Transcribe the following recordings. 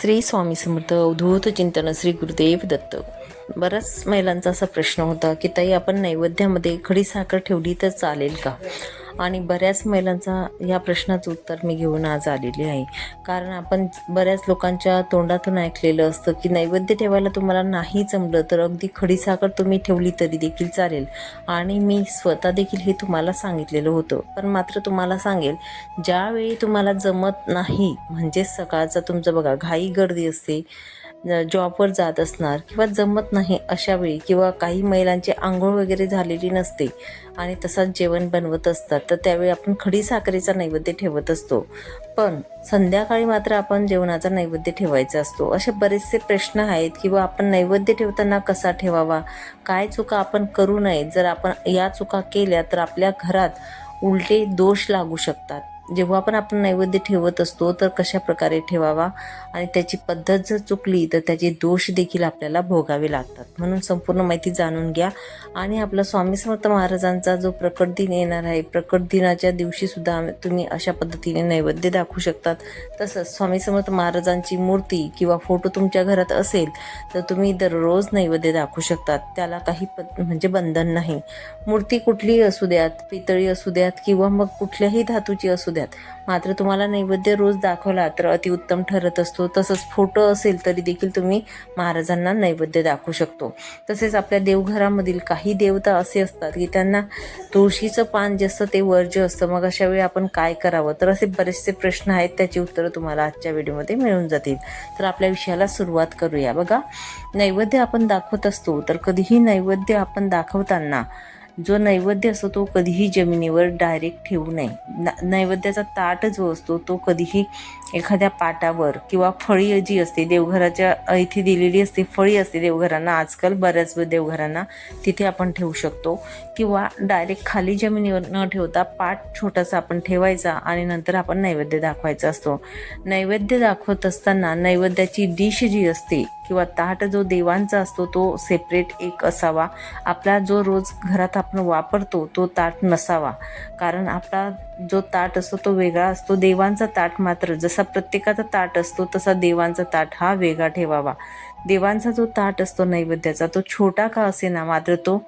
श्री स्वामी समर्थ अवधूत चिंतन श्री गुरुदेव दत्त. बऱ्याच महिलांचा असा प्रश्न होता की ताई आपण नैवेद्यामध्ये खडी साखर ठेवली तर चालेल का? आणि बऱ्याच महिलांचा या प्रश्नाचं उत्तर मी घेऊन आज आलेली आहे. कारण आपण बऱ्याच लोकांच्या तोंडातून ऐकलेलं असतं की नैवेद्य ठेवायला तुम्हाला नाही जमलं तर अगदी खडीसाखर तुम्ही ठेवली तरी देखील चालेल. आणि मी स्वतः देखील हे तुम्हाला सांगितलेलं होतं. पण मात्र तुम्हाला सांगेल ज्यावेळी तुम्हाला जमत नाही म्हणजे सकाळचा तुमचं बघा घाई गर्दी असते जॉबवर जात असणार किंवा जमत नाही अशा वेळी किंवा काही महिलांची आंघोळ वगैरे झालेली नसते आणि तसाच जेवण बनवत असतात तर त्यावेळी आपण खडी साखरेचा नैवेद्य ठेवत असतो. पण संध्याकाळी मात्र आपण जेवणाचा नैवेद्य ठेवायचा असतो. असे बरेचसे प्रश्न आहेत किंवा आपण नैवेद्य ठेवताना कसा ठेवावा काय चुका आपण करू नये जर आपण या चुका केल्या तर आपल्या घरात उलटे दोष लागू शकतात. जेव्हा पण आपण नैवेद्य ठेवत असतो तर कशा प्रकारे ठेवावा? आणि त्याची पद्धत जर चुकली तर त्याचे दोष देखील आपल्याला भोगावे लागतात. म्हणून संपूर्ण माहिती जाणून घ्या. आणि आपला स्वामी समर्थ महाराजांचा जो प्रकट दिन येणार आहे प्रकट दिनाच्या दिवशी सुद्धा तुम्ही अशा पद्धतीने नैवेद्य दाखवू शकतात. तसंच स्वामी समर्थ महाराजांची मूर्ती किंवा फोटो तुमच्या घरात असेल तर तुम्ही दररोज नैवेद्य दाखवू शकतात. त्याला काही पद म्हणजे बंधन नाही. मूर्ती कुठलीही असू द्यात पितळी असू द्यात किंवा मग कुठल्याही धातूची असू द्यात. मात्र तुम्हाला नैवेद्य रोज दाखवला तर अतिउत्तम ठरत असतो. तसंच फोटो असेल तरी देखील तुम्ही महाराजांना नैवेद्य दाखवू शकतो. तसेच आपल्या देवघरामधील काही देवता असे असतात की त्यांना तुळशीचं पान जे असतं ते वर्ज्य असतं मग अशा वेळी आपण काय करावं? तर असे बरेचसे प्रश्न आहेत. त्याची उत्तरं तुम्हाला आजच्या व्हिडिओमध्ये मिळून जातील. तर आपल्या विषयाला सुरुवात करूया. बघा नैवेद्य आपण दाखवत असतो तर कधीही नैवेद्य आपण दाखवताना जो नैवेद्य असतो तो कधीही जमिनीवर डायरेक्ट ठेवू नये. न- नैवेद्याचा ताट जो असतो तो कधीही एखाद्या पाटावर किंवा फळी जी असते देवघराच्या इथे दिलेली असते फळी असते देवघरांना आजकाल बऱ्याच देवघरांना तिथे आपण ठेवू शकतो. किंवा डायरेक्ट खाली जमिनीवर न ठेवता पाट छोटासा आपण ठेवायचा आणि नंतर आपण नैवेद्य दाखवायचा असतो. नैवेद्य दाखवत असताना नैवेद्याची डिश जी असते किंवा ताट जो देवांचा असतो तो सेपरेट एक असावा. आपला जो रोज घरात आपण वापरतो तो ताट नसावा. कारण आपला जो ताट असतो तो वेगळा असतो. देवांचा ताट मात्र जसा प्रत्येकाचा ताट असतो तसा देवांचा ताट हा वेगळा ठेवावा. देवांचा जो ताट असतो नैवेद्याचा तो छोटा का असेना? मात्र तो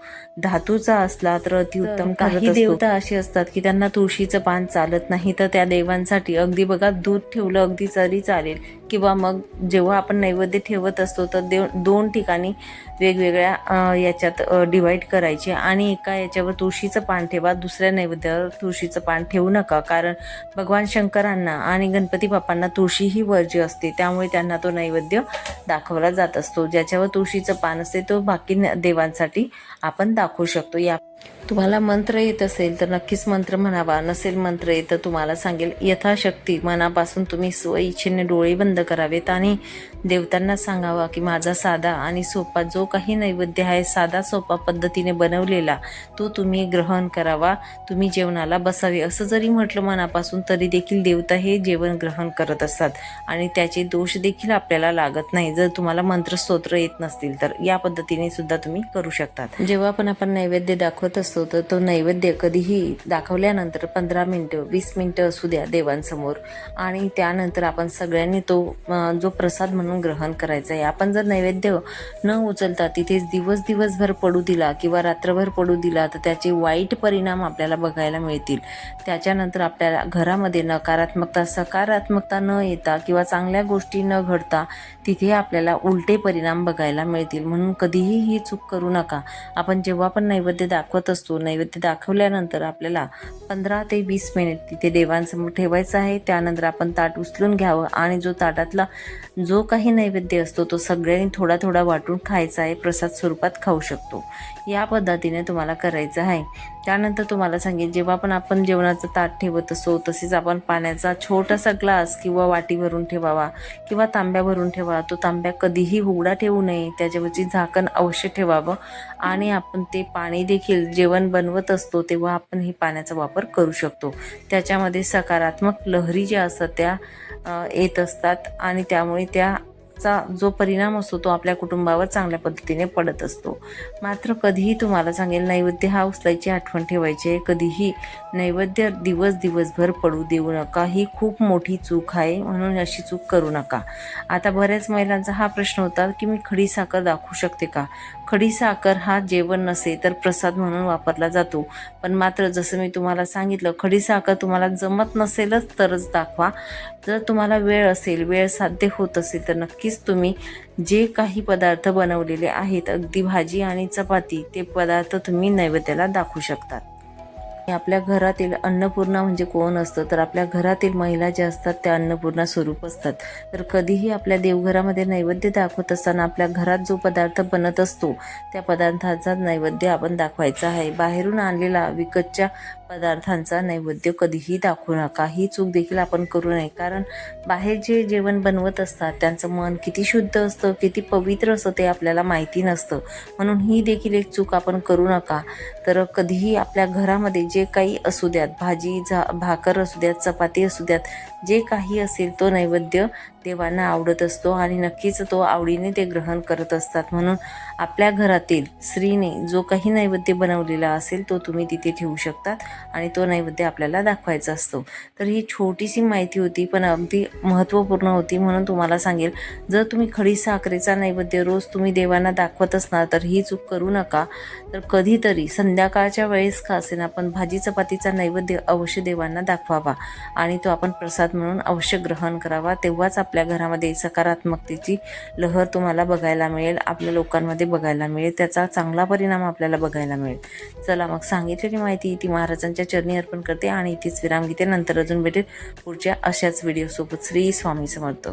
धातूचा असला तर अतिउत्तम काही देवता अशी असतात की त्यांना तुळशीचं पान चालत नाही तर त्या देवांसाठी अगदी बघा दूध ठेवलं अगदी तरी चालेल किंवा मग जेव्हा आपण नैवेद्य ठेवत असतो तर देव दोन ठिकाणी वेगवेगळ्या याच्यात डिवाईड करायचे. आणि एका याच्यावर तुळशीचं पान ठेवा दुसऱ्या नैवेद्यावर तुळशीचं पान ठेवू नका. कारण भगवान शंकरांना आणि गणपती बाप्पांना तुळशी ही वर्जी असते त्यामुळे त्यांना तो नैवेद्य दाखवला जात असतो. ज्याच्यावर तुळशीचं पान असते तो बाकी न- देवांसाठी आपण दाखवू शकतो. या तुम्हाला मंत्र येत असेल तर नक्कीच मंत्र म्हणावा. नसेल मंत्र येत तर तुम्हाला सांगेल यथाशक्ती मनापासून तुम्ही स्वइच्छेने डोळे बंद करावेत आणि देवतांना सांगावा की माझा साधा आणि सोपा जो काही नैवेद्य आहे साधा सोपा पद्धतीने बनवलेला तो तुम्ही ग्रहण करावा. तुम्ही जेवणाला बसावे. असं जरी म्हटलं मनापासून तरी देखील देवता हे जेवण ग्रहण करत असतात आणि त्याचे दोष देखील आपल्याला लागत नाही. जर तुम्हाला मंत्र स्तोत्र येत नसतील तर या पद्धतीने सुद्धा तुम्ही करू शकतात. जेव्हा पण आपण नैवेद्य दाखवत असतो तर तो नैवेद्य कधीही दाखवल्यानंतर पंधरा मिनटं वीस मिनटं असू द्या देवांसमोर. आणि त्यानंतर आपण सगळ्यांनी तो जो प्रसाद म्हणून ग्रहण करायचा आहे. आपण जर नैवेद्य न उचलता तिथेच दिवस दिवसभर पडू दिला किंवा रात्रभर पडू दिला तर त्याचे वाईट परिणाम आपल्याला बघायला मिळतील. त्याच्यानंतर आपल्याला घरामध्ये नकारात्मकता सकारात्मकता न येता किंवा चांगल्या गोष्टी न घडता तिथे आपल्याला उलटे परिणाम बघायला मिळतील. म्हणून कधीही ही चूक करू नका. आपण जेव्हा पण नैवेद्य दाखवत असतो. नैवेद्य दाखवल्यानंतर आपल्याला पंधरा ते वीस मिनिट तिथे देवांसमोर ठेवायचं आहे. त्यानंतर आपण ताट उचलून घ्यावं आणि जो ताटातला जो काही नैवेद्य असतो तो सगळ्यांनी थोडा थोडा वाटून खायचा आहे. प्रसाद स्वरूपात खाऊ शकतो. या पद्धतीने तुम्हाला करायचं आहे. त्यानंतर तुम्हाला सांगेल जेव्हा पण आपण जेवणाचं ताट ठेवत असो तसेच आपण पाण्याचा छोटासा ग्लास किंवा वाटी भरून ठेवावा किंवा तांब्या भरून ठेवा तो तांब्या कधीही उघडा ठेवू नये त्याच्यावरची झाकण अवश्य ठेवावं आणि आपण ते पाणी देखील जेवण बनवत असतो तेव्हा आपण हे पाण्याचा वापर करू शकतो. त्याच्यामध्ये सकारात्मक लहरी ज्या असतात त्या येत असतात आणि त्यामुळे त्या चा जो परिणाम असतो तो आपल्या कुटुंबावर चांगल्या पद्धतीने पडत असतो. मात्र कधीही तुम्हाला सांगेल नैवेद्य हा उचलायची आठवण ठेवायची आहे. कधीही नैवेद्य दिवस दिवसभर पडू देऊ नका. ही खूप मोठी चूक आहे म्हणून अशी चूक करू नका. आता बऱ्याच महिलांचा हा प्रश्न होता की मी खडी साखर दाखवू शकते का? खडीसाखर हा जेवण नसे तर प्रसाद म्हणून वापरला जातो. पण मात्र जसं मी तुम्हाला सांगितलं खडी साखर तुम्हाला जमत नसेलच तरच दाखवा. जर तुम्हाला वेळ असेल वेळ साध्य होत असेल तर नक्कीच तुम्ही जे काही पदार्थ बनवलेले आहेत अगदी भाजी आणि चपाती ते पदार्थ तुम्ही नैवेद्याला दाखवू शकतात आपल्या घरातील अन्नपूर्णा म्हणजे कोण असतं? तर आपल्या घरातील महिला ज्या असतात त्या अन्नपूर्णा स्वरूप असतात. तर कधीही आपल्या देवघरामध्ये नैवेद्य दाखवत असताना आपल्या घरात जो पदार्थ बनत असतो त्या पदार्थाचा नैवेद्य आपण दाखवायचा आहे. बाहेरून आणलेला विकतच्या पदार्थांचा नैवेद्य कधीही दाखवू नका. ही चूक देखील आपण करू नये. कारण बाहेर जे जेवण बनवत असतात त्यांचं मन किती शुद्ध असतं किती पवित्र असतं ते आपल्याला माहिती नसतं. म्हणून ही देखील एक चूक आपण करू नका. तर कधीही आपल्या घरामध्ये जे जे काही असू द्यात भाजी झा भाकर असू द्यात चपाती असू द्यात जे काही असेल तो नैवेद्य देवांना आवडत असतो आणि नक्कीच तो आवडीने ते ग्रहण करत असतात. म्हणून आपल्या घरातील स्त्रीने जो काही नैवेद्य बनवलेला असेल तो तुम्ही तिथे ठेवू शकतात आणि तो नैवेद्य आपल्याला दाखवायचा असतो. तर ही छोटीशी माहिती होती पण अगदी महत्त्वपूर्ण होती म्हणून तुम्हाला सांगेल. जर तुम्ही खडी साखरेचा नैवेद्य रोज तुम्ही देवांना दाखवत असणार तर ही चूक करू नका. तर कधीतरी संध्याकाळच्या वेळेस का असेल आपण भाजी चपातीचा नैवेद्य अवश्य देवांना दाखवावा आणि तो आपण प्रसाद म्हणून अवश्य ग्रहण करावा. तेव्हाच आपल्या घरामध्ये सकारात्मकतेची लहर तुम्हाला बघायला मिळेल आपल्या लोकांमध्ये बघायला मिळेल त्याचा चांगला परिणाम आपल्याला बघायला मिळेल. चला मग सांगितलेली माहिती ती महाराजांच्या चरणी अर्पण करते आणि इथेच विराम घेते. नंतर अजून भेटेल पुढच्या अशाच व्हिडिओसोबत श्री स्वामी समर्थ.